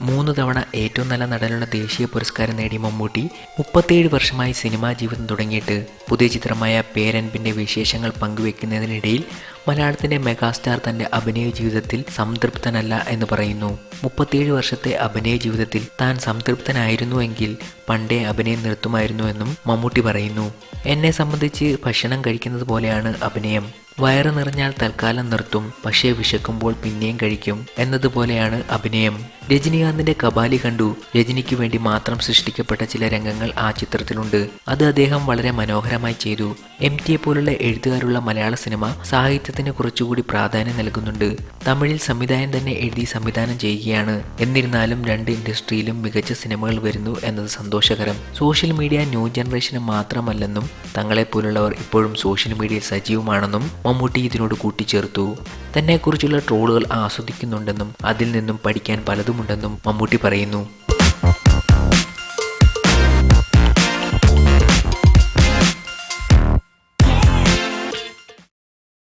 മൂന്ന് തവണ ഏറ്റവും നല്ല നടനുള്ള ദേശീയ പുരസ്കാരം നേടിയ മമ്മൂട്ടി മുപ്പത്തേഴ് വർഷമായി സിനിമാ ജീവിതം തുടങ്ങിയിട്ട് പുതിയ ചിത്രമായ പേരൻപിന്റെ വിശേഷങ്ങൾ പങ്കുവെക്കുന്നതിനിടയിൽ മലയാളത്തിന്റെ മെഗാസ്റ്റാർ തന്റെ അഭിനയ ജീവിതത്തിൽ സംതൃപ്തനല്ല എന്ന് പറയുന്നു. മുപ്പത്തിയേഴ് വർഷത്തെ അഭിനയ ജീവിതത്തിൽ താൻ സംതൃപ്തനായിരുന്നുവെങ്കിൽ പണ്ടേ അഭിനയം നിർത്തുമായിരുന്നു എന്നും മമ്മൂട്ടി പറയുന്നു. എന്നെ സംബന്ധിച്ച് ഭക്ഷണം കഴിക്കുന്നത് പോലെയാണ് അഭിനയം. വയറ് നിറഞ്ഞാൽ തൽക്കാലം നിർത്തും പക്ഷേ വിശക്കുമ്പോൾ പിന്നെയും കഴിക്കും എന്നതുപോലെയാണ് അഭിനയം. രജനീകാന്തിന്റെ കബാലി കണ്ടു. രജനിക്ക് വേണ്ടി മാത്രം സൃഷ്ടിക്കപ്പെട്ട ചില രംഗങ്ങൾ ആ ചിത്രത്തിലുണ്ട്. അത് അദ്ദേഹം വളരെ മനോഹരമായി ചെയ്തു. എം ടിയെ പോലുള്ള എഴുത്തുകാരുള്ള മലയാള സിനിമ സാഹിത്യത്തിന് കുറച്ചുകൂടി പ്രാധാന്യം നൽകുന്നുണ്ട്. തമിഴിൽ സംവിധായകൻ തന്നെ എഴുതി സംവിധാനം ചെയ്യുകയാണ്. എന്നിരുന്നാലും രണ്ട് ഇൻഡസ്ട്രിയിലും മികച്ച സിനിമകൾ വരുന്നു എന്നത് സന്തോഷകരം. സോഷ്യൽ മീഡിയ ന്യൂ ജനറേഷന് മാത്രമല്ലെന്നും തങ്ങളെപ്പോലുള്ളവർ ഇപ്പോഴും സോഷ്യൽ മീഡിയയിൽ സജീവമാണെന്നും മമ്മൂട്ടി ഇതിനോട് കൂട്ടിച്ചേർത്തു. തന്നെക്കുറിച്ചുള്ള ട്രോളുകൾ ആസ്വദിക്കുന്നുണ്ടെന്നും അതിൽ നിന്നും പഠിക്കാൻ പലതുമുണ്ടെന്നും മമ്മൂട്ടി പറയുന്നു.